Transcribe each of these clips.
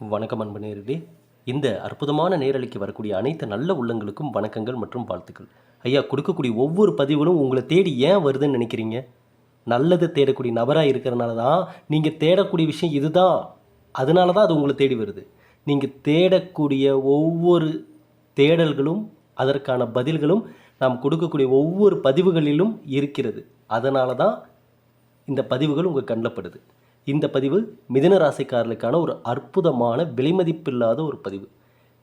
வணக்கம் அன்பு நேரடி இந்த அற்புதமான நேரலைக்கு வரக்கூடிய அனைத்து நல்ல உள்ளங்களுக்கும் வணக்கங்கள் மற்றும் வாழ்த்துக்கள். ஐயா கொடுக்கக்கூடிய ஒவ்வொரு பதிவுகளும் உங்களை தேடி ஏன் வருதுன்னு நினைக்கிறீங்க? நல்லது தேடக்கூடிய நபராக இருக்கிறனால தான் நீங்கள் தேடக்கூடிய விஷயம் இதுதான். அதனால தான் அது உங்களை தேடி வருது. நீங்கள் தேடக்கூடிய ஒவ்வொரு தேடல்களும் அதற்கான பதில்களும் நாம் கொடுக்கக்கூடிய ஒவ்வொரு பதிவுகளிலும் இருக்கிறது. அதனால தான் இந்த பதிவுகள் உங்கள் கண்ணப்படுது இந்த பதிவு மிதுன ராசிக்காரர்களுக்கான ஒரு அற்புதமான விலைமதிப்பில்லாத ஒரு பதிவு.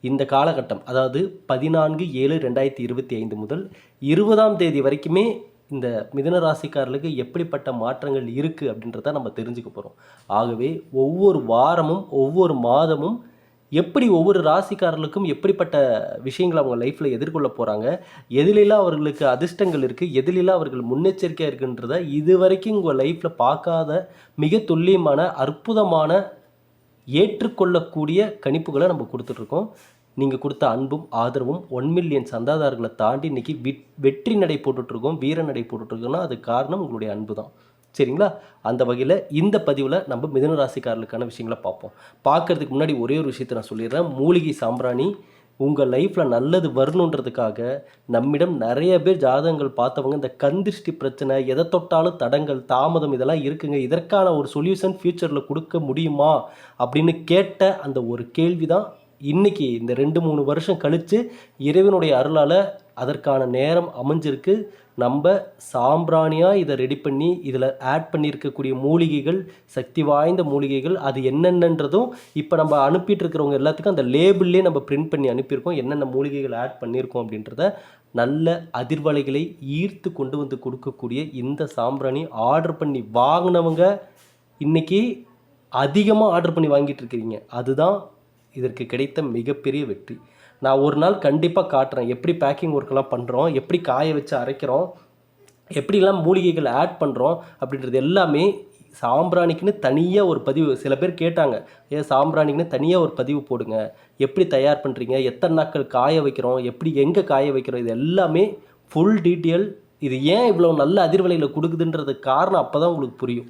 இந்த காலகட்டம் அதாவது பதினான்கு ஏழு ரெண்டாயிரத்தி இருபத்தி ஐந்து முதல் இருபதாம் தேதி வரைக்குமே இந்த மிதன ராசிக்காரர்களுக்கு எப்படிப்பட்ட மாற்றங்கள் இருக்குது அப்படின்றத நம்ம தெரிஞ்சுக்க போகிறோம் ஆகவே ஒவ்வொரு வாரமும் ஒவ்வொரு மாதமும் எப்படி ஒவ்வொரு ராசிக்காரர்களுக்கும் எப்படிப்பட்ட விஷயங்களை அவங்க லைஃப்பில் எதிர்கொள்ள போகிறாங்க எதிலெல்லாம் அவர்களுக்கு அதிர்ஷ்டங்கள் இருக்குது எதிலெல்லாம் அவர்கள் முன்னெச்சரிக்கையாக இருக்குன்றத இது வரைக்கும் உங்கள் லைஃப்பில் பார்க்காத மிக துல்லியமான அற்புதமான ஏற்றுக்கொள்ளக்கூடிய கணிப்புகளை நம்ம கொடுத்துட்ருக்கோம். நீங்கள் கொடுத்த அன்பும் ஆதரவும் ஒன் மில்லியன் சந்தாதாரர்களை தாண்டி இன்றைக்கி வெற்றி நடை போட்டுட்ருக்கோம் வீர நடை போட்டுட்ருக்கோம்னா அது காரணம் உங்களுடைய அன்பு தான் சரிங்களா? அந்த வகையில் இந்த பதிவில் நம்ம மிதுன ராசிக்காரர்களுக்கான விஷயங்களை பார்ப்போம். பார்க்கறதுக்கு முன்னாடி ஒரே ஒரு விஷயத்தை நான் சொல்லிடுறேன். மூலிகை சாம்பிராணி உங்கள் லைஃப்பில் நல்லது வரணுன்றதுக்காக நம்மிடம் நிறைய பேர் ஜாதகங்கள் பார்த்தவங்க இந்த கந்திருஷ்டி பிரச்சனை எதை தொட்டாலும் தடங்கள் தாமதம் இதெல்லாம் இருக்குங்க. இதற்கான ஒரு சொல்யூஷன் ஃப்யூச்சரில் கொடுக்க முடியுமா? அப்படின்னு கேட்ட அந்த ஒரு கேள்வி தான் இன்னைக்கு இந்த ரெண்டு மூணு வருஷம் கழித்து இறைவனுடைய அருளால் அதற்கான நேரம் அமைஞ்சிருக்கு. நம்ம சாம்பிராணியாக இதை ரெடி பண்ணி இதில் ஆட் பண்ணியிருக்கக்கூடிய மூலிகைகள் சக்தி வாய்ந்த மூலிகைகள் அது என்னென்னன்றதும் இப்போ நம்ம அனுப்பிட்டு இருக்கிறவங்க எல்லாத்துக்கும் அந்த லேபிள்லேயே நம்ம பிரிண்ட் பண்ணி அனுப்பியிருக்கோம். என்னென்ன மூலிகைகள் ஆட் பண்ணியிருக்கோம் அப்படின்றத நல்ல அதிர்வலைகளை ஈர்த்து கொண்டு வந்து கொடுக்கக்கூடிய இந்த சாம்பிராணி ஆர்டர் பண்ணி வாங்கினவங்க இன்றைக்கி அதிகமாக ஆர்டர் பண்ணி வாங்கிட்டு இருக்கிறீங்க. அதுதான் இதற்கு கிடைத்த மிகப்பெரிய வெற்றி. நான் ஒரு நாள் கண்டிப்பாக காட்டுறேன். எப்படி பேக்கிங் ஒர்க்கெல்லாம் பண்ணுறோம் எப்படி காய வச்சு அரைக்கிறோம்? எப்படிலாம் மூலிகைகள் ஆட் பண்ணுறோம் அப்படின்றது எல்லாமே சாம்பிராணிக்குன்னு தனியாக ஒரு பதிவு. சில பேர் கேட்டாங்க ஏன் சாம்பிராணிக்குன்னு தனியாக ஒரு பதிவு போடுங்க. எப்படி தயார் பண்ணுறீங்க எத்தனை நாட்கள் காய வைக்கிறோம்? எப்படி எங்கே காய வைக்கிறோம்? இது எல்லாமே ஃபுல் டீட்டெயில் இது ஏன் இவ்வளோ நல்ல அதிர்வலையில் கொடுக்குதுன்றது காரணம் அப்போ தான் உங்களுக்கு புரியும்.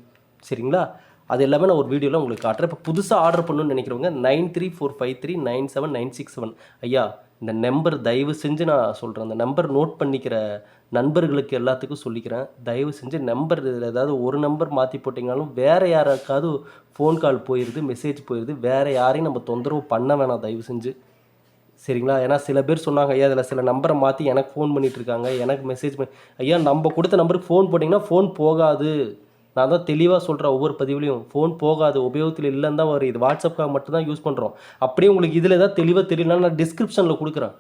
சரிங்களா? அது எல்லாமே நான் ஒரு வீடியோவில் உங்களுக்கு காட்டுறேன். இப்போ புதுசாக ஆர்டர் பண்ணணும்னு நினைக்கிறவங்க nine three four five three nine seven nine six seven. ஐயா இந்த நம்பர் தயவு செஞ்சு நான் சொல்கிறேன் அந்த நம்பர் நோட் பண்ணிக்கிற நண்பர்களுக்கு எல்லாத்துக்கும் சொல்லிக்கிறேன். தயவு செஞ்சு நம்பர் இதில் ஏதாவது ஒரு நம்பர் மாற்றி போட்டிங்கனாலும் வேறு யாருக்காவது ஃபோன் கால் போயிடுது மெசேஜ் போயிடுது வேறு யாரையும் நம்ம தொந்தரவு பண்ண வேணாம் தயவு செஞ்சு. சரிங்களா? ஏன்னா சில பேர் சொன்னாங்க ஐயா அதில் சில நம்பரை மாற்றி எனக்கு ஃபோன் பண்ணிகிட்ருக்காங்க இருக்காங்க எனக்கு மெசேஜ் பண்ணி ஐயா நம்ம கொடுத்த நம்பருக்கு ஃபோன் போட்டிங்கன்னா ஃபோன் போகாது. நான் தான் தெளிவாக சொல்கிறேன் ஒவ்வொரு பதிவுலையும். ஃபோன் போகாது உபயோகத்தில் இல்லைன்னு தான் வரும். இது வாட்ஸ்அப்காக மட்டும்தான் யூஸ் பண்ணுறோம் அப்படியே உங்களுக்கு இதில் ஏதாவது தெளிவாக தெரியலனா நான் டிஸ்கிரிப்ஷனில் கொடுக்குறேன்.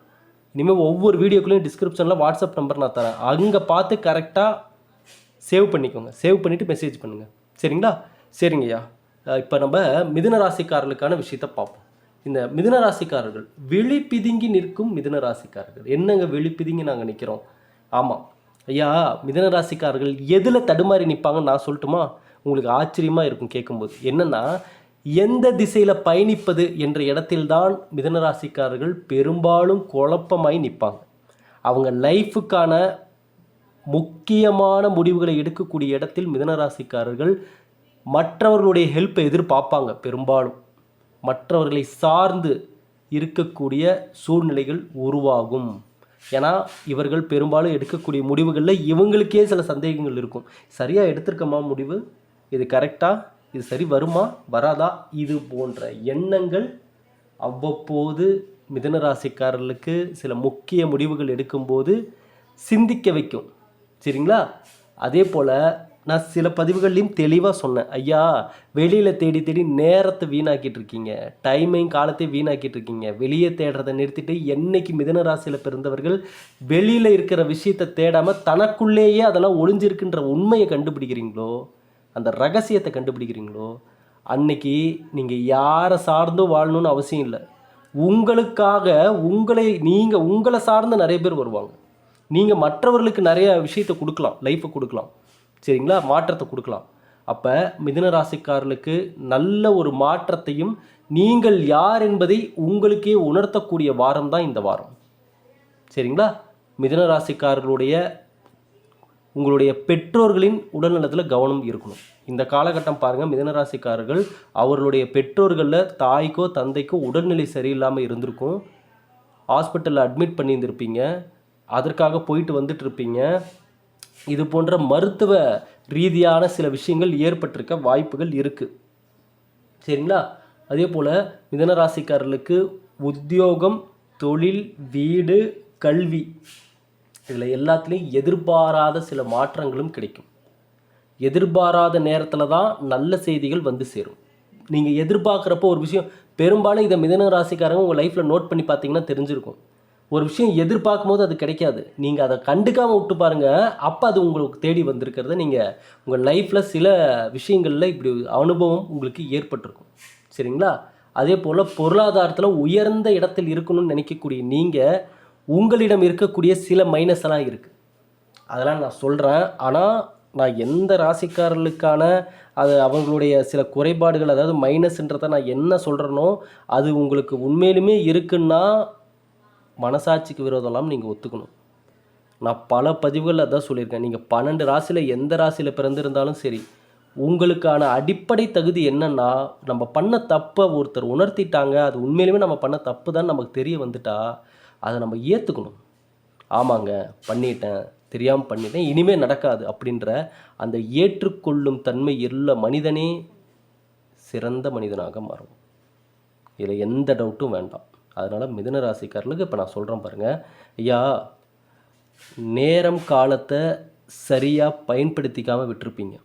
இனிமேல் ஒவ்வொரு வீடியோக்குள்ளேயும் டிஸ்கிரிப்ஷனில் வாட்ஸ்அப் நம்பர் நான் தரேன். அங்கே பார்த்து கரெக்டாக சேவ் பண்ணிக்கோங்க. சேவ் பண்ணிவிட்டு மெசேஜ் பண்ணுங்கள் சரிங்களா? சரிங்கய்யா இப்போ நம்ம மிதுன ராசிக்காரர்களுக்கான விஷயத்த பார்ப்போம். இந்த மிதுன ராசிக்காரர்கள் விழி பிதுங்கி நிற்கும் மிதுன ராசிக்காரர்கள். என்னங்க வெளி பிதுங்கி நாங்கள் நிற்கிறோம் ஆமாம் ஐயா மிதன ராசிக்காரர்கள் எதில் தடுமாறி நிற்பாங்கன்னு நான் சொல்லட்டுமா? உங்களுக்கு ஆச்சரியமாக இருக்கும் கேட்கும்போது என்னென்னா எந்த திசையில் பயணிப்பது என்ற இடத்தில்தான் மிதனராசிக்காரர்கள் பெரும்பாலும் குழப்பமாய் நிற்பாங்க அவங்க லைஃபுக்கான முக்கியமான முடிவுகளை எடுக்கக்கூடிய இடத்தில் மிதனராசிக்காரர்கள் மற்றவர்களுடைய ஹெல்ப்பை எதிர்பார்ப்பாங்க பெரும்பாலும். மற்றவர்களை சார்ந்து இருக்கக்கூடிய சூழ்நிலைகள் உருவாகும். ஏன்னா இவர்கள் பெரும்பாலும் எடுக்கக்கூடிய முடிவுகளில் இவங்களுக்கே சில சந்தேகங்கள் இருக்கும். சரியாக எடுத்திருக்கமா முடிவு? இது கரெக்டாக இது சரி வருமா? வராதா? இது போன்ற எண்ணங்கள் அவ்வப்போது மிதனராசிக்காரர்களுக்கு சில முக்கிய முடிவுகள் எடுக்கும்போது சிந்திக்க வைக்கும். சரிங்களா? அதே போல் நான் சில பதிவுகள்லையும் தெளிவாக சொன்னேன். ஐயா வெளியில் தேடி தேடி நேரத்தை வீணாக்கிட்டு இருக்கீங்க. டைமையும் காலத்தையும் வீணாக்கிட்டு இருக்கீங்க. வெளியே தேடுறதை நிறுத்திட்டு என்னைக்கு மிதன ராசியில் பிறந்தவர்கள் வெளியில் இருக்கிற விஷயத்தை தேடாமல் தனக்குள்ளேயே அதெல்லாம் ஒளிஞ்சிருக்குன்ற உண்மையை கண்டுபிடிக்கிறீங்களோ? அந்த ரகசியத்தை கண்டுபிடிக்கிறீங்களோ? அன்னைக்கு நீங்கள் யாரை சார்ந்தும் வாழணும்னு அவசியம் இல்லை. உங்களுக்காக உங்களை நீங்கள் உங்களை சார்ந்து நிறைய பேர் வருவாங்க. நீங்கள் மற்றவர்களுக்கு நிறைய விஷயத்தை கொடுக்கலாம் லைஃப்பை கொடுக்கலாம். சரிங்களா? மாற்றத்தை கொடுக்கலாம். அப்போ மிதுன ராசிக்காரர்களுக்கு நல்ல ஒரு மாற்றத்தையும் நீங்கள் யார் என்பதை உங்களுக்கே உணர்த்தக்கூடிய வாரம் தான் இந்த வாரம். சரிங்களா? மிதுன ராசிக்காரர்களுடைய உங்களுடைய பெற்றோர்களின் உடல்நலத்தில் கவனம் இருக்கணும். இந்த காலகட்டம் பாருங்கள் மிதனராசிக்காரர்கள் அவர்களுடைய பெற்றோர்களில் தாய்க்கோ தந்தைக்கோ உடல்நிலை சரியில்லாமல் இருந்திருக்கும். ஹாஸ்பிட்டலில் அட்மிட் பண்ணியிருந்திருப்பீங்க. அதற்காக போயிட்டு வந்துட்டு இருப்பீங்க. இது போன்ற மருத்துவ ரீதியான சில விஷயங்கள் ஏற்பட்டிருக்க வாய்ப்புகள் இருக்குது சரிங்களா? அதே போல் மிதனராசிக்காரர்களுக்கு உத்தியோகம் தொழில் வீடு கல்வி இதில் எல்லாத்துலேயும் எதிர்பாராத சில மாற்றங்களும் கிடைக்கும். எதிர்பாராத நேரத்தில் தான் நல்ல செய்திகள் வந்து சேரும். நீங்கள் எதிர்பார்க்குறப்போ ஒரு விஷயம் பெரும்பாலும் இதை மிதன ராசிக்காரங்க உங்கள் லைஃப்பில் நோட் பண்ணி பார்த்தீங்கன்னா தெரிஞ்சிருக்கும். ஒரு விஷயம் எதிர்பார்க்கும் போது அது கிடைக்காது. நீங்கள் அதை கண்டுக்காமல் விட்டு பாருங்கள் அப்போ அது உங்களுக்கு தேடி வந்திருக்கிறத நீங்கள் உங்கள் லைஃப்பில் சில விஷயங்களில் இப்படி அனுபவம் உங்களுக்கு ஏற்பட்டிருக்கும். சரிங்களா? அதே போல் பொருளாதாரத்தில் உயர்ந்த இடத்தில் இருக்கணும்னு நினைக்கக்கூடிய நீங்கள் உங்களிடம் இருக்கக்கூடிய சில மைனஸ் எல்லாம் இருக்குது அதெல்லாம் நான் சொல்கிறேன் ஆனால் நான் எந்த ராசிக்காரர்களுக்கான அது அவங்களுடைய சில குறைபாடுகள் அதாவது மைனஸ்ன்றதை நான் என்ன சொல்கிறேனோ அது உங்களுக்கு உண்மையிலுமே இருக்குன்னா மனசாட்சிக்கு விரோதம்லாம் நீங்கள் ஒத்துக்கணும். நான் பல பதிவுகளில் அதான் சொல்லியிருக்கேன். நீங்கள் பன்னெண்டு ராசியில் எந்த ராசியில் பிறந்திருந்தாலும் சரி உங்களுக்கான அடிப்படை தகுதி என்னென்னா நம்ம பண்ண தப்பை ஒருத்தர் உணர்த்திட்டாங்க அது உண்மையிலுமே நம்ம பண்ண தப்பு தான் நமக்கு தெரிய வந்துட்டா அதை நம்ம ஏற்றுக்கணும் ஆமாங்க பண்ணிட்டேன் தெரியாமல் பண்ணிட்டேன் இனிமேல் நடக்காது அப்படின்ற அந்த ஏற்றுக்கொள்ளும் தன்மை எல்லா மனிதனே சிறந்த மனிதனாக மாறும். இதில் எந்த டவுட்டும் வேண்டாம். அதனால் மிதுன ராசிக்காரர்களுக்கு இப்போ நான் சொல்கிறேன் பாருங்கள் ஐயா நேரம் காலத்தை சரியாக பயன்படுத்திக்காமல் விட்டுருப்பீங்க.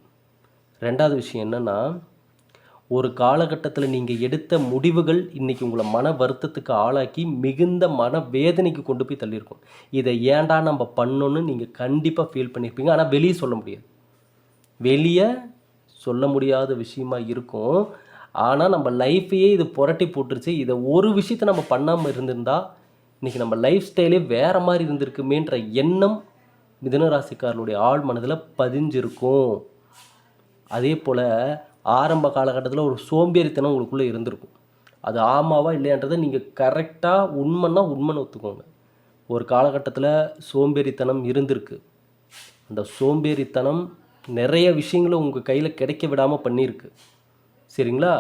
ரெண்டாவது விஷயம் என்னென்னா ஒரு காலகட்டத்தில் நீங்கள் எடுத்த முடிவுகள் இன்றைக்கி உங்களை மன வருத்தத்துக்கு ஆளாக்கி மிகுந்த மன வேதனைக்கு கொண்டு போய் தள்ளியிருக்கும். இதை ஏன்டா நம்ம பண்ணோன்னு நீங்கள் கண்டிப்பாக ஃபீல் பண்ணியிருப்பீங்க. ஆனால் வெளியே சொல்ல முடியாது. வெளியே சொல்ல முடியாத விஷயமா இருக்கும். ஆனால் நம்ம லைஃப்பையே இது புரட்டி போட்டுருச்சு. இதை ஒரு விஷயத்த நம்ம பண்ணாமல் இருந்திருந்தால் இன்றைக்கி நம்ம லைஃப் ஸ்டைலே வேறு மாதிரி இருந்திருக்குமேன்ற எண்ணம் மிதுனராசிக்காரர்களுடைய ஆழ் மனதில் பதிஞ்சிருக்கும். அதே போல் ஆரம்ப காலகட்டத்தில் ஒரு சோம்பேறித்தனம் உங்களுக்குள்ளே இருந்திருக்கும். அது ஆமாவா இல்லையான்றதை நீங்கள் கரெக்டாக உண்மைன்னா உண்மைன்னு ஒத்துக்கோங்க. ஒரு காலகட்டத்தில் சோம்பேறித்தனம் இருந்திருக்கு. அந்த சோம்பேறித்தனம் நிறைய விஷயங்களை உங்கள் கையில் கிடைக்க விடாமல் பண்ணியிருக்கு. சரிங்களா?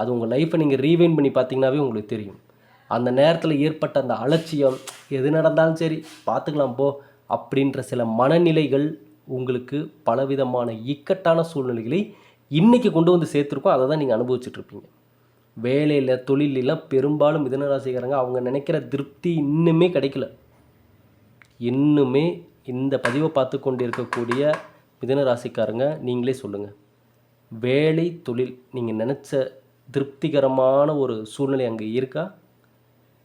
அது உங்கள் லைஃப்பை நீங்கள் ரீவைன் பண்ணி பார்த்தீங்கன்னாவே உங்களுக்கு தெரியும். அந்த நேரத்தில் ஏற்பட்ட அந்த அலட்சியம் எது நடந்தாலும் சரி பார்த்துக்கலாம் போ அப்படின்ற சில மனநிலைகள் உங்களுக்கு பலவிதமான இக்கட்டான சூழ்நிலைகளை இன்றைக்கி கொண்டு வந்து சேர்த்துருக்கோம். அதை தான் நீங்கள் அனுபவிச்சுட்ருப்பீங்க வேலையில் தொழிலெலாம் பெரும்பாலும் மிதனராசிக்காரங்க அவங்க நினைக்கிற திருப்தி இன்னுமே கிடைக்கல. இன்னுமே இந்த பதிவை பார்த்து கொண்டு இருக்கக்கூடிய மிதனராசிக்காரங்க நீங்களே சொல்லுங்கள் வேலை தொழில் நீங்கள் நினச்ச திருப்திகரமான ஒரு சூழ்நிலை அங்கே இருக்கா?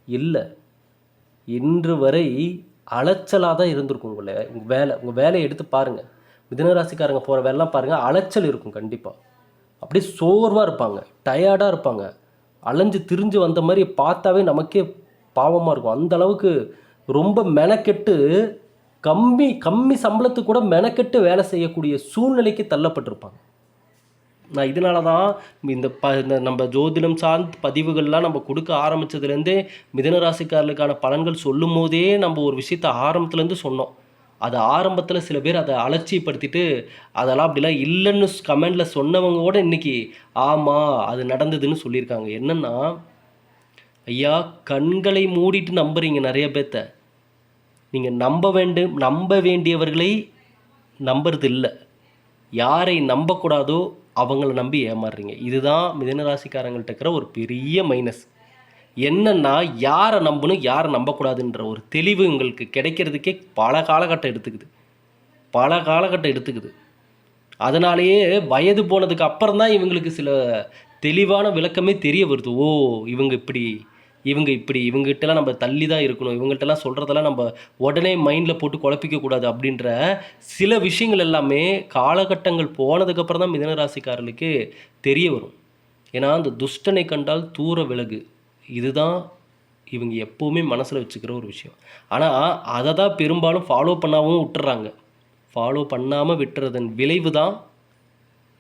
இல்லை. இன்று வரை அலைச்சலாக தான் இருந்திருக்கும் உங்களை. உங்கள் வேலை உங்கள் வேலையை எடுத்து பாருங்கள் மிதனராசிக்காரங்க போகிற வேலைலாம் பாருங்கள் அலைச்சல் இருக்கும் கண்டிப்பாக அப்படியே சோர்வாக இருப்பாங்க டயர்டாக இருப்பாங்க. அலைஞ்சு திரிஞ்சு வந்த மாதிரி பார்த்தாவே நமக்கே பாவமாக இருக்கும். அந்த அளவுக்கு ரொம்ப மெனக்கெட்டு கம்மி கம்மி சம்பளத்துக்கு கூட மெனக்கெட்டு வேலை செய்யக்கூடிய சூழ்நிலைக்கு தள்ளப்பட்டிருப்பாங்க. நான் இதனால தான் இந்த ப இந்த நம்ம ஜோதிடம் சார்ந்த பதிவுகள்லாம் நம்ம கொடுக்க ஆரம்பித்ததுலேருந்தே மிதனராசிக்காரர்களுக்கான பலன்கள் சொல்லும் போதே நம்ம ஒரு விஷயத்த ஆரம்பத்துலேருந்து சொன்னோம். அது ஆரம்பத்தில் சில பேர் அதை அலட்சியப்படுத்திட்டு அதெல்லாம் அப்படிலாம் இல்லைன்னு கமெண்டில் சொன்னவங்க கூட இன்றைக்கி ஆமாம் அது நடந்ததுன்னு சொல்லியிருக்காங்க. என்னென்னா ஐயா கண்களை மூடிட்டு நம்புறீங்க நிறைய பேர்த்த. நீங்கள் நம்ப வேண்டும் நம்ப வேண்டியவர்களை நம்புறது இல்லை யாரை நம்பக்கூடாதோ அவங்கள நம்பி ஏமாறுறீங்க. இதுதான் மிதனராசிக்காரங்கள்ட்ட இருக்கிற ஒரு பெரிய மைனஸ் என்னன்னா யாரை நம்பணும் யாரை நம்பக்கூடாதுன்ற ஒரு தெளிவு உங்களுக்கு கிடைக்கிறதுக்கே பல காலகட்டம் எடுத்துக்குது. பல காலகட்டம் எடுத்துக்குது. அதனாலேயே வயது போனதுக்கு அப்புறம் தான் இவங்களுக்கு சில தெளிவான விளக்கமே தெரிய வருது. ஓ இவங்க இப்படி இவங்க இப்படி இவங்ககிட்டலாம் நம்ம தள்ளி தான் இருக்கணும். இவங்கள்ட்டலாம் சொல்கிறதெல்லாம் நம்ம உடனே மைண்டில் போட்டு குழப்பிக்கக்கூடாது அப்படின்ற சில விஷயங்கள் எல்லாமே காலகட்டங்கள் போனதுக்கப்புறம் தான் மிதனராசிக்காரர்களுக்கு தெரிய வரும். ஏன்னா அந்த துஷ்டனை கண்டால் தூர விலகு. இதுதான் இவங்க எப்போவுமே மனசில் வச்சுக்கிற ஒரு விஷயம். ஆனால் அதை தான் பெரும்பாலும் ஃபாலோ பண்ணாமல் விட்டுறாங்க. ஃபாலோ பண்ணாமல் விட்டுறதன் விளைவு தான்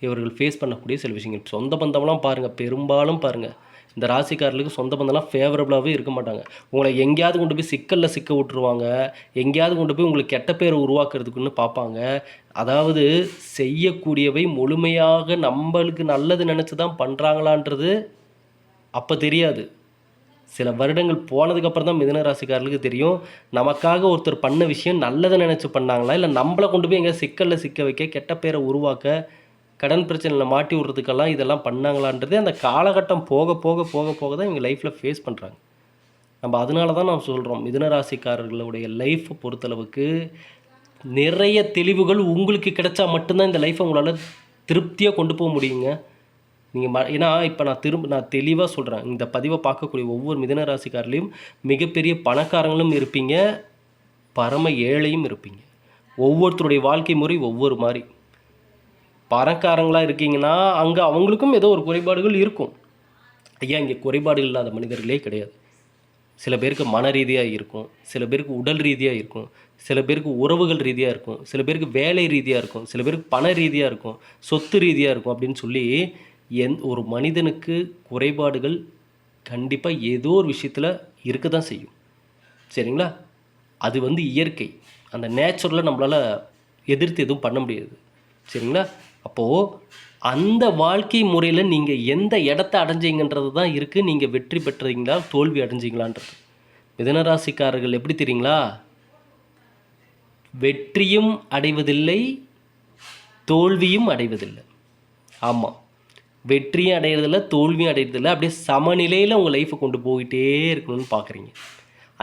இவர்கள் ஃபேஸ் பண்ணக்கூடிய சில விஷயங்கள். சொந்த பந்தம்லாம் பாருங்கள் பெரும்பாலும் பாருங்கள் இந்த ராசிக்காரர்களுக்கு சொந்த பந்தம்லாம் ஃபேவரபுளாகவே இருக்க மாட்டாங்க. உங்களை எங்கேயாவது கொண்டு போய் சிக்கலில் சிக்க விட்டுருவாங்க. எங்கேயாவது கொண்டு போய் உங்களுக்கு கெட்ட பேரை உருவாக்குறதுக்குன்னு பார்ப்பாங்க. அதாவது செய்யக்கூடியவை முழுமையாக நம்மளுக்கு நல்லது நினச்சி தான் பண்ணுறாங்களான்றது அப்போ தெரியாது. சில வருடங்கள் போனதுக்கப்புறம் தான் மிதன ராசிக்காரர்களுக்கு தெரியும். நமக்காக ஒருத்தர் பண்ண விஷயம் நல்லதை நினச்சி பண்ணாங்களா? இல்லை நம்மளை கொண்டு போய் எங்கே சிக்கலில் சிக்க வைக்க கெட்ட பேரை உருவாக்க கடன் பிரச்சனையில் மாட்டி விட்றதுக்கெல்லாம் இதெல்லாம் பண்ணாங்களான்றது அந்த காலகட்டம் போக போக போக போக தான் இவங்க லைஃப்பில் ஃபேஸ் பண்ணுறாங்க நம்ம அதனால தான் நாம் சொல்கிறோம் மிதனராசிக்காரர்களுடைய லைஃப்பை பொறுத்தளவுக்கு நிறைய தெளிவுகள் உங்களுக்கு கிடைச்சா மட்டும்தான் இந்த லைஃப்பை உங்களால் திருப்தியாக கொண்டு போக முடியுங்க. நீங்கள் ம ஏன்னா இப்போ நான் திரும்ப நான் தெளிவாக சொல்கிறேன் இந்த பதிவை பார்க்கக்கூடிய ஒவ்வொரு மிதன ராசிக்காரர்லையும் மிகப்பெரிய பணக்காரங்களும் இருப்பீங்க பரம ஏழையும் இருப்பீங்க. ஒவ்வொருத்தருடைய வாழ்க்கை முறை ஒவ்வொரு மாதிரி. பணக்காரங்களாக இருக்கீங்கன்னா அங்கே அவங்களுக்கும் ஏதோ ஒரு குறைபாடுகள் இருக்கும். ஐயா இங்கே குறைபாடுகள் இல்லாத மனிதர்களே கிடையாது. சில பேருக்கு மன ரீதியாக இருக்கும் சில பேருக்கு உடல் ரீதியாக இருக்கும் சில பேருக்கு உறவுகள் ரீதியாக இருக்கும் சில பேருக்கு வேலை ரீதியாக இருக்கும் சில பேருக்கு பண ரீதியாக இருக்கும் சொத்து ரீதியாக இருக்கும் அப்படின்னு சொல்லி எந் ஒரு மனிதனுக்கு குறைபாடுகள் கண்டிப்பாக ஏதோ ஒரு விஷயத்தில் இருக்க தான் செய்யும். சரிங்களா? அது வந்து இயற்கை. அந்த நேச்சுரலாக நம்மளால் எதிர்த்து எதுவும் பண்ண முடியாது. சரிங்களா? அப்போது அந்த வாழ்க்கை முறையில் நீங்கள் எந்த இடத்த அடைஞ்சிங்கன்றது தான் இருக்குது நீங்கள் வெற்றி பெற்றீங்களா தோல்வி அடைஞ்சீங்களான்றது. மிதனராசிக்காரர்கள் எப்படி தெரியுங்களா? வெற்றியும் அடைவதில்லை தோல்வியும் அடைவதில்லை. ஆமாம் வெற்றியும் அடையிறதில்ல தோல்வியும் அடையிறதில்ல. அப்படியே சமநிலையில் உங்கள் லைஃப்பை கொண்டு போயிட்டே இருக்கணும்னு பார்க்குறீங்க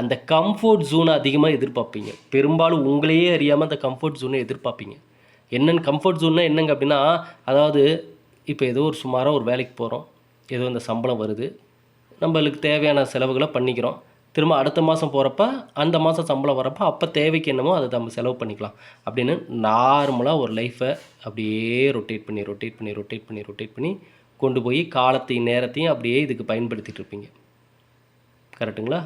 அந்த கம்ஃபர்ட் ஜோனை அதிகமாக எதிர்பார்ப்பீங்க. பெரும்பாலும் உங்களையே அறியாமல் அந்த கம்ஃபர்ட் ஜோனை எதிர்பார்ப்பீங்க. என்னென்னு கம்ஃபர்ட் ஜோன்னா என்னங்க அப்படின்னா அதாவது இப்போ ஏதோ ஒரு சுமாராக ஒரு வேலைக்கு போகிறோம் ஏதோ இந்த சம்பளம் வருது. நம்மளுக்கு தேவையான செலவுகளை பண்ணிக்கிறோம். திரும்ப அடுத்த மாதம் போகிறப்ப அந்த மாதம் சம்பளம் வரப்போ அப்போ தேவைக்கு என்னமோ அதை நம்ம செலவு பண்ணிக்கலாம். அப்படின்னு நார்மலாக ஒரு லைஃப்பை அப்படியே ரொட்டேட் பண்ணி ரொட்டேட் பண்ணி ரொட்டேட் பண்ணி ரொட்டேட் பண்ணி கொண்டு போய் காலத்தையும் நேரத்தையும் அப்படியே இதுக்கு பயன்படுத்திகிட்டு இருப்பீங்க. கரெக்டுங்களா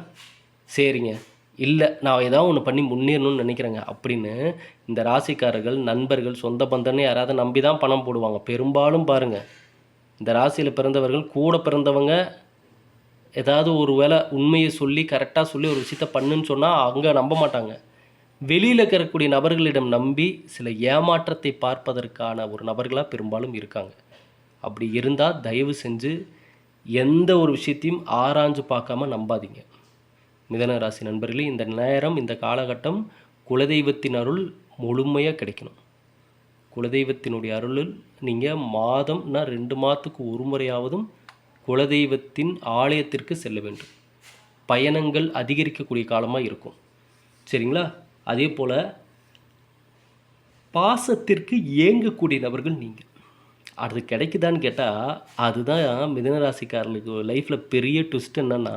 சரிங்க. இல்லை நான் ஏதாவது ஒன்று பண்ணி முன்னேறணும்னு நினைக்கிறேங்க. அப்படின்னு இந்த ராசிக்காரர்கள் நண்பர்கள் சொந்த பந்தன்னு யாராவது நம்பி தான் பணம் போடுவாங்க. பெரும்பாலும் பாருங்கள் இந்த ராசியில் பிறந்தவர்கள் கூட பிறந்தவங்க ஏதாவது ஒரு வேளை உண்மையை சொல்லி கரெக்டாக சொல்லி ஒரு விஷயத்த பண்ணுன்னு சொன்னால் அங்கே நம்ப மாட்டாங்க. வெளியில் இருக்கக்கூடிய நபர்களிடம் நம்பி சில ஏமாற்றத்தை பார்ப்பதற்கான ஒரு நபர்களாக பெரும்பாலும் இருக்காங்க. அப்படி இருந்தால் தயவு செஞ்சு எந்த ஒரு விஷயத்தையும் ஆராய்ஞ்சு பார்க்காம நம்பாதீங்க. மிதன ராசி நண்பர்களே இந்த நேரம் இந்த காலகட்டம் குலதெய்வத்தின் அருள் முழுமையாக கிடைக்கணும். குலதெய்வத்தினுடைய அருளில் நீங்கள் மாதம்னா ரெண்டு மாதத்துக்கு ஒரு முறையாவதும் குலதெய்வத்தின் ஆலயத்திற்கு செல்ல வேண்டும். பயணங்கள் அதிகரிக்கக்கூடிய காலமாக இருக்கும். சரிங்களா? அதே போல் பாசத்திற்கு ஏங்கக்கூடிய நபர்கள் நீங்கள் அது கிடைக்குதான்னு கேட்டால் அதுதான் மிதனராசிக்காரர்களுக்கு லைஃப்பில் பெரிய ட்விஸ்ட் என்னென்னா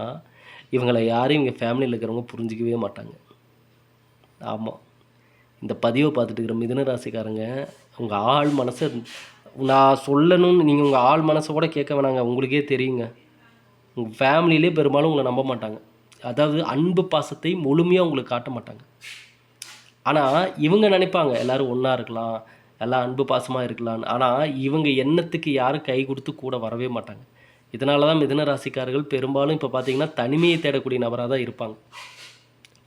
இவங்களை யாரையும் இவங்க ஃபேமிலியில் இருக்கிறவங்க புரிஞ்சிக்கவே மாட்டாங்க. ஆமாம் இந்த பதிவை பார்த்துட்டு இருக்கிற மிதன ராசிக்காரங்க உங்கள் ஆள் மனசை நான் சொல்லணும்னு நீங்கள் உங்கள் ஆள் மனசை கூட கேட்க வேணாங்க. உங்களுக்கே தெரியுங்க. உங்கள் ஃபேமிலியிலே பெரும்பாலும் உங்களை நம்ப மாட்டாங்க. அதாவது அன்பு பாசத்தை முழுமையாக உங்களுக்கு காட்ட மாட்டாங்க. ஆனால் இவங்க நினைப்பாங்க எல்லோரும் ஒன்றா இருக்கலாம் எல்லாம் அன்பு பாசமாக இருக்கலாம்னு ஆனால் இவங்க எண்ணத்துக்கு யாரும் கை கொடுத்து கூட வரவே மாட்டாங்க. இதனால தான் மிதன ராசிக்காரர்கள் பெரும்பாலும் இப்போ பார்த்தீங்கன்னா தனிமையை தேடக்கூடிய நபராக தான் இருப்பாங்க.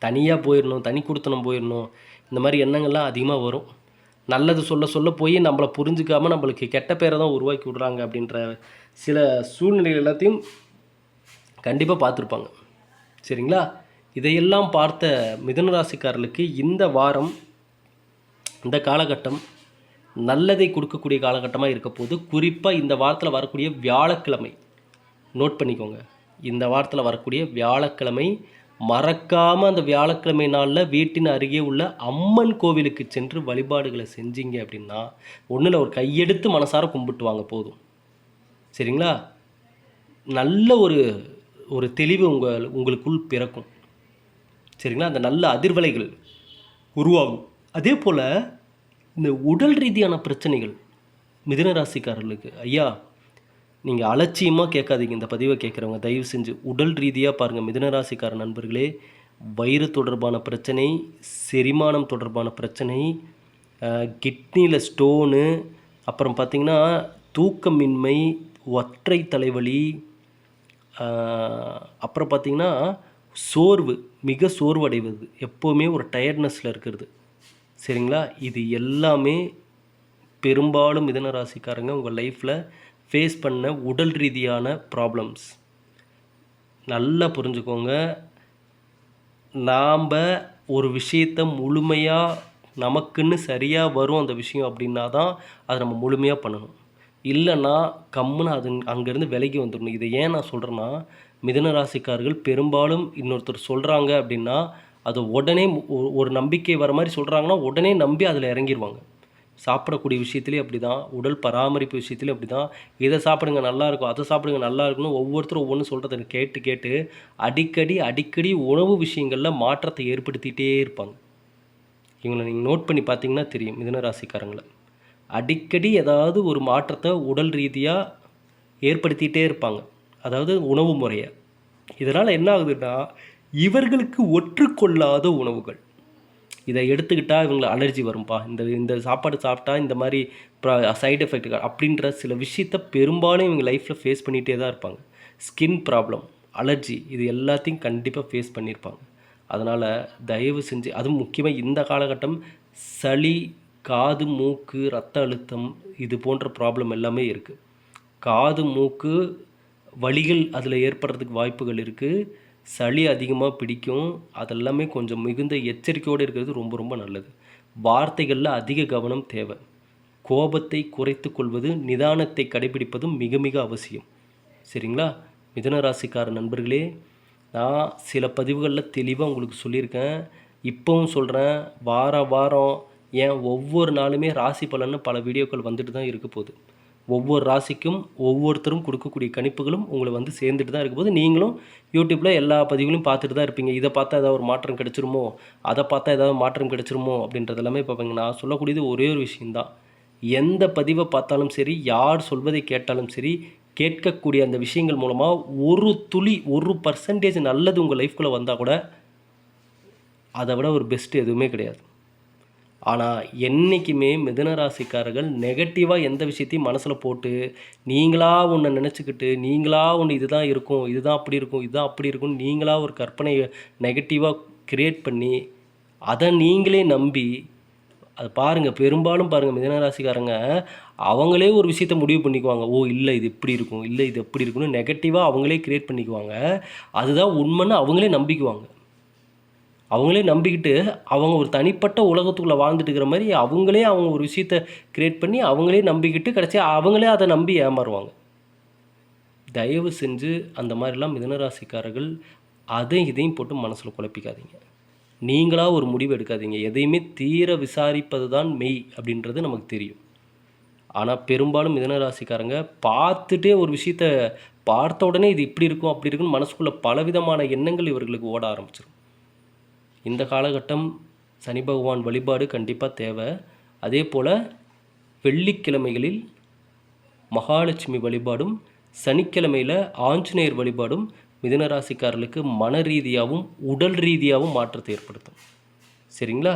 தனியாக போயிடணும் தனி கொடுத்தனம் போயிடணும் இந்த மாதிரி எண்ணங்கள்லாம் அதிகமாக வரும். நல்லது சொல்ல சொல்ல போய் நம்மளை புரிஞ்சுக்காம நம்மளுக்கு கெட்ட பேரை தான் உருவாக்கி விடுறாங்க அப்படின்ற சில சூழ்நிலைகள் எல்லாத்தையும் கண்டிப்பாக பார்த்துருப்பாங்க. சரிங்களா? இதையெல்லாம் பார்த்த மிதன ராசிக்காரர்களுக்கு இந்த வாரம் இந்த காலகட்டம் நல்லதை கொடுக்கக்கூடிய காலகட்டமாக இருக்க போது குறிப்பாக இந்த வாரத்தில் வரக்கூடிய வியாழக்கிழமை நோட் பண்ணிக்கோங்க. இந்த வாரத்தில் வரக்கூடிய வியாழக்கிழமை மறக்காமல் அந்த வியாழக்கிழமை நாளில் வீட்டின் அருகே உள்ள அம்மன் கோவிலுக்கு சென்று வழிபாடுகளை செஞ்சீங்க அப்படின்னா ஒன்றில் ஒரு கையெடுத்து மனசார கும்பிட்டு வாங்க போதும். சரிங்களா? நல்ல ஒரு ஒரு தெளிவு உங்கள் உங்களுக்குள் பிறக்கும். சரிங்களா? அந்த நல்ல அதிர்வலைகள் உருவாகும். அதே போல் இந்த உடல் ரீதியான பிரச்சனைகள் மிதுன ராசிக்காரர்களுக்கு ஐயா நீங்கள் அலட்சியமாக கேட்காதீங்க. இந்த பதிவை கேட்குறவங்க தயவு செஞ்சு உடல் ரீதியாக பாருங்கள் மிதனராசிக்கார நண்பர்களே வயிறு தொடர்பான பிரச்சனை செரிமானம் தொடர்பான பிரச்சனை கிட்னியில் ஸ்டோனு அப்புறம் பார்த்திங்கன்னா தூக்கமின்மை ஒற்றை தலைவலி அப்புறம் பார்த்தீங்கன்னா சோர்வு மிக சோர்வடைவது எப்போவுமே ஒரு டயர்ட்னஸில் இருக்கிறது. சரிங்களா? இது எல்லாமே பெரும்பாலும் மிதன ராசிக்காரங்க உங்கள் லைஃப்பில் ஃபேஸ் பண்ண உடல் ரீதியான ப்ராப்ளம்ஸ் நல்லா புரிஞ்சுக்கோங்க. நாம் ஒரு விஷயத்தை முழுமையாக நமக்குன்னு சரியாக வரும் அந்த விஷயம் அப்படின்னா தான் அதை நம்ம முழுமையாக பண்ணணும். இல்லைன்னா கம்முன்னு அது அங்கேருந்து விலகி வந்துடணும். இதை ஏன் நான் சொல்கிறேன்னா மிதுன ராசிக்காரர்கள் பெரும்பாலும் இன்னொருத்தர் சொல்கிறாங்க அப்படின்னா அதை உடனே ஒரு நம்பிக்கை வர மாதிரி சொல்கிறாங்கன்னா உடனே நம்பி அதில் இறங்கிடுவாங்க சாப்பிடக்கூடிய விஷயத்துலேயும் அப்படி தான் உடல் பராமரிப்பு விஷயத்துலையும் அப்படி தான் இதை சாப்பிடுங்க நல்லாயிருக்கும் அதை சாப்பிடுங்க நல்லாயிருக்குன்னு ஒவ்வொருத்தரும் ஒவ்வொன்றும் சொல்கிறத கேட்டு கேட்டு அடிக்கடி அடிக்கடி உணவு விஷயங்களில் மாற்றத்தை ஏற்படுத்திகிட்டே இருப்பாங்க. இவங்களை நீங்கள் நோட் பண்ணி பார்த்தீங்கன்னா தெரியும் மிதன ராசிக்காரங்களை. அடிக்கடி ஏதாவது ஒரு மாற்றத்தை உடல் ரீதியாக ஏற்படுத்திகிட்டே இருப்பாங்க. அதாவது உணவு முறையை. இதனால் என்ன ஆகுதுன்னா இவர்களுக்கு ஒற்றுக்கொள்ளாத உணவுகள். இதை எடுத்துக்கிட்டால் இவங்களுக்கு அலர்ஜி வரும்பா. இந்த இந்த சாப்பாடு சாப்பிட்டா இந்த மாதிரி சைடு எஃபெக்ட் அப்படின்ற சில விஷயத்த பெரும்பாலும் இவங்க லைஃப்பில் ஃபேஸ் பண்ணிகிட்டே தான் இருப்பாங்க. ஸ்கின் ப்ராப்ளம் அலர்ஜி இது எல்லாத்தையும் கண்டிப்பாக ஃபேஸ் பண்ணியிருப்பாங்க. அதனால் தயவு செஞ்சு அதுவும் முக்கியமாக இந்த காலகட்டம் சளி காது மூக்கு ரத்த அழுத்தம் இது போன்ற ப்ராப்ளம் எல்லாமே இருக்குது காது மூக்கு வழிகள் அதில் ஏற்படுறதுக்கு வாய்ப்புகள் இருக்குது சளி அதிகமாக பிடிக்கும். அதெல்லாமே கொஞ்சம் மிகுந்த எச்சரிக்கையோடு இருக்கிறது ரொம்ப ரொம்ப நல்லது. வார்த்தைகளில் அதிக கவனம் தேவை. கோபத்தை குறைத்து கொள்வது நிதானத்தை கடைபிடிப்பதும் மிக மிக அவசியம். சரிங்களா? மிதனராசிக்கார நண்பர்களே நான் சில பதிவுகளில் தெளிவாக உங்களுக்கு சொல்லியிருக்கேன். இப்போவும் சொல்கிறேன் வார வாரம் ஏன் ஒவ்வொரு நாளுமே ராசி பலன்னு பல வீடியோக்கள் வந்துட்டு தான் இருக்க போகுது. ஒவ்வொரு ராசிக்கும் ஒவ்வொருத்தரும் கொடுக்கக்கூடிய கணிப்புகளும் உங்களை வந்து சேர்ந்துட்டு தான் இருக்கும்போது போது நீங்களும் யூடியூப்பில் எல்லா பதிவுகளையும் பார்த்துட்டு தான் இருப்பீங்க. இதை பார்த்தா ஏதாவது ஒரு மாற்றம் கிடைச்சிருமோ? அதை பார்த்தா ஏதாவது மாற்றம் கிடச்சிருமோ? அப்படின்றது எல்லாமே பார்ப்பீங்க. நான் சொல்லக்கூடியது ஒரே ஒரு விஷயந்தான் எந்த பதிவை பார்த்தாலும் சரி யார் சொல்வதை கேட்டாலும் சரி கேட்கக்கூடிய அந்த விஷயங்கள் மூலமாக ஒரு துளி ஒரு பர்சன்டேஜ் நல்லது உங்கள் லைஃப்குள்ளே வந்தால் கூட அதை விட ஒரு பெஸ்ட்டு எதுவுமே கிடையாது. ஆனால் என்றைக்குமே மிதுன ராசிக்காரர்கள் நெகட்டிவாக எந்த விஷயத்தையும் மனசில் போட்டு நீங்களாக ஒன்று நினச்சிக்கிட்டு நீங்களாக ஒன்று இதுதான் இருக்கும் இதுதான் அப்படி இருக்கும் இதுதான் அப்படி இருக்கும்னு நீங்களாக ஒரு கற்பனையை நெகட்டிவாக கிரியேட் பண்ணி அதை நீங்களே நம்பி அது பாருங்கள் பெரும்பாலும் பாருங்கள் மிதனராசிக்காரங்க அவங்களே ஒரு விஷயத்த முடிவு பண்ணிக்குவாங்க. ஓ இல்லை இது இப்படி இருக்கும் இல்லை இது எப்படி இருக்கும்னு நெகட்டிவாக அவங்களே கிரியேட் பண்ணிக்குவாங்க. அதுதான் உண்மைன்னு அவங்களே நம்பிக்குவாங்க. அவங்களே நம்பிக்கிட்டு அவங்க ஒரு தனிப்பட்ட உலகத்துக்குள்ளே வாழ்ந்துட்டு இருக்கிற மாதிரி அவங்களே அவங்க ஒரு விஷயத்த கிரியேட் பண்ணி அவங்களே நம்பிக்கிட்டு கடைசி அவங்களே அதை நம்பி ஏமாறுவாங்க. தயவு செஞ்சு அந்த மாதிரிலாம் மிதனராசிக்காரர்கள் அதையும் இதையும் போட்டு மனசில் குழப்பிக்காதீங்க. நீங்களாக ஒரு முடிவு எடுக்காதீங்க. எதையுமே தீர விசாரிப்பது தான் மெய் அப்படின்றது நமக்கு தெரியும். ஆனால் பெரும்பாலும் மிதனராசிக்காரங்க பார்த்துட்டே ஒரு விஷயத்த பார்த்த உடனே இது இப்படி இருக்கும் அப்படி இருக்குன்னு மனசுக்குள்ளே பலவிதமான எண்ணங்கள் இவர்களுக்கு ஓட ஆரம்பிச்சிடும் இந்த காலகட்டம் சனி பகவான் வழிபாடு கண்டிப்பாக தேவை. அதே போல் வெள்ளிக்கிழமைகளில் மகாலட்சுமி வழிபாடும் சனிக்கிழமையில் ஆஞ்சநேயர் வழிபாடும் மிதனராசிக்காரர்களுக்கு மன ரீதியாகவும் உடல் ரீதியாகவும் மாற்றத்தை ஏற்படுத்தும். சரிங்களா?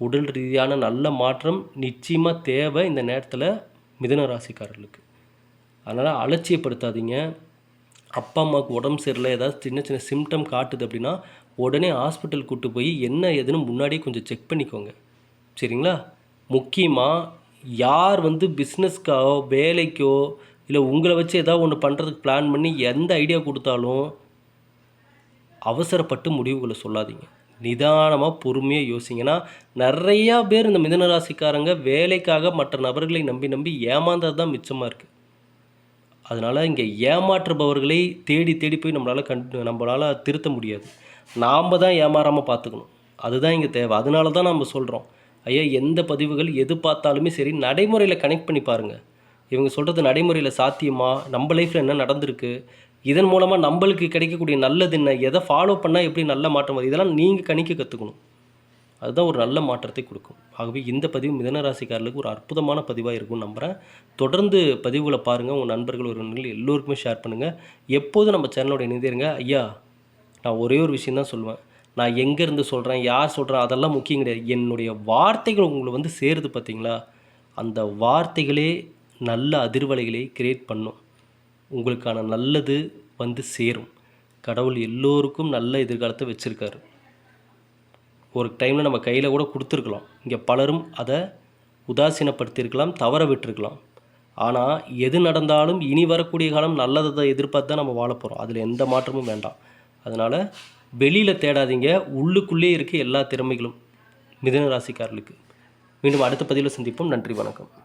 உடல் ரீதியான நல்ல மாற்றம் நிச்சயமாக தேவை இந்த நேரத்தில் மிதுன ராசிக்காரர்களுக்கு. அதனால் அலட்சியப்படுத்தாதீங்க. அப்பா அம்மாவுக்கு உடம்பு சரியில்லை ஏதாவது சின்ன சின்ன சிம்டம் காட்டுது அப்படின்னா உடனே ஹாஸ்பிட்டல் கூட்டு போய் என்ன ஏதுன்னு முன்னாடியே கொஞ்சம் செக் பண்ணிக்கோங்க. சரிங்களா? முக்கியமாக யார் வந்து பிஸ்னஸ்க்கோ வேலைக்கோ இல்லை உங்களை வச்சு ஏதாவது ஒன்று பண்ணுறதுக்கு பிளான் பண்ணி எந்த ஐடியா கொடுத்தாலும் அவசரப்பட்டு முடிவுகளை சொல்லாதீங்க. நிதானமாக பொறுமையாக யோசிங்கன்னா நிறையா பேர் இந்த மிதனராசிக்காரங்க வேலைக்காக மற்ற நபர்களை நம்பி நம்பி ஏமாந்தது தான் மிச்சமாக இருக்குது அதனால் இங்கே ஏமாற்றுபவர்களை தேடி தேடி போய் நம்மளால் கண் நம்மளால் திருத்த முடியாது. நாம் தான் ஏமாறாமல் பார்த்துக்கணும். அதுதான் இங்கே தேவை. அதனால தான் நம்ம சொல்கிறோம் ஐயா எந்த பதிவுகள் எது பார்த்தாலுமே சரி நடைமுறையில் கனெக்ட் பண்ணி பாருங்கள் இவங்க சொல்கிறது நடைமுறையில் சாத்தியமா? நம்ம லைஃப்பில் என்ன நடந்திருக்கு? இதன் மூலமாக நம்மளுக்கு கிடைக்கக்கூடிய நல்லது என்ன? எதை ஃபாலோ பண்ணால் எப்படி நல்ல மாற்றம் வருது? இதெல்லாம் நீங்கள் கணிக்க கற்றுக்கணும் அதுதான் ஒரு நல்ல மாற்றத்தை கொடுக்கும். ஆகவே இந்த பதிவு மிதனராசிக்காரர்களுக்கு ஒரு அற்புதமான பதிவாக இருக்கும்னு நம்புகிறேன் தொடர்ந்து பதிவுகளை பாருங்கள் உங்கள் நண்பர்கள் உறவினர்கள் எல்லோருக்குமே ஷேர் பண்ணுங்கள் எப்போதும் நம்ம சேனலோட இணைந்திருங்க. ஐயா நான் ஒரே ஒரு விஷயம் தான் சொல்லுவேன். நான் எங்கேருந்து சொல்கிறேன் யார் சொல்கிறேன் அதெல்லாம் முக்கியம் கிடையாது. என்னுடைய வார்த்தைகள் உங்களை வந்து சேருது பார்த்தீங்களா? அந்த வார்த்தைகளே நல்ல அதிர்வலைகளை கிரியேட் பண்ணும். உங்களுக்கான நல்லது வந்து சேரும். கடவுள் எல்லோருக்கும் நல்ல எதிர்காலத்தை வச்சுருக்காரு. ஒரு டைமில் நம்ம கையில் கூட கொடுத்துருக்கலாம். இங்கே பலரும் அதை உதாசீனப்படுத்தியிருக்கலாம் தவற விட்டுருக்கலாம். ஆனால் எது நடந்தாலும் இனி வரக்கூடிய காலம் நல்லதை எதிர்பார்த்து தான் நம்ம வாழ போகிறோம் அதில் எந்த மாற்றமும் வேண்டாம். அதனால் வெளியில் தேடாதீங்க. உள்ளுக்குள்ளே இருக்க எல்லா திறமைகளும் மிதுன ராசிக்காரர்களுக்கு. மீண்டும் அடுத்த பதிவில் சந்திப்போம். நன்றி வணக்கம்.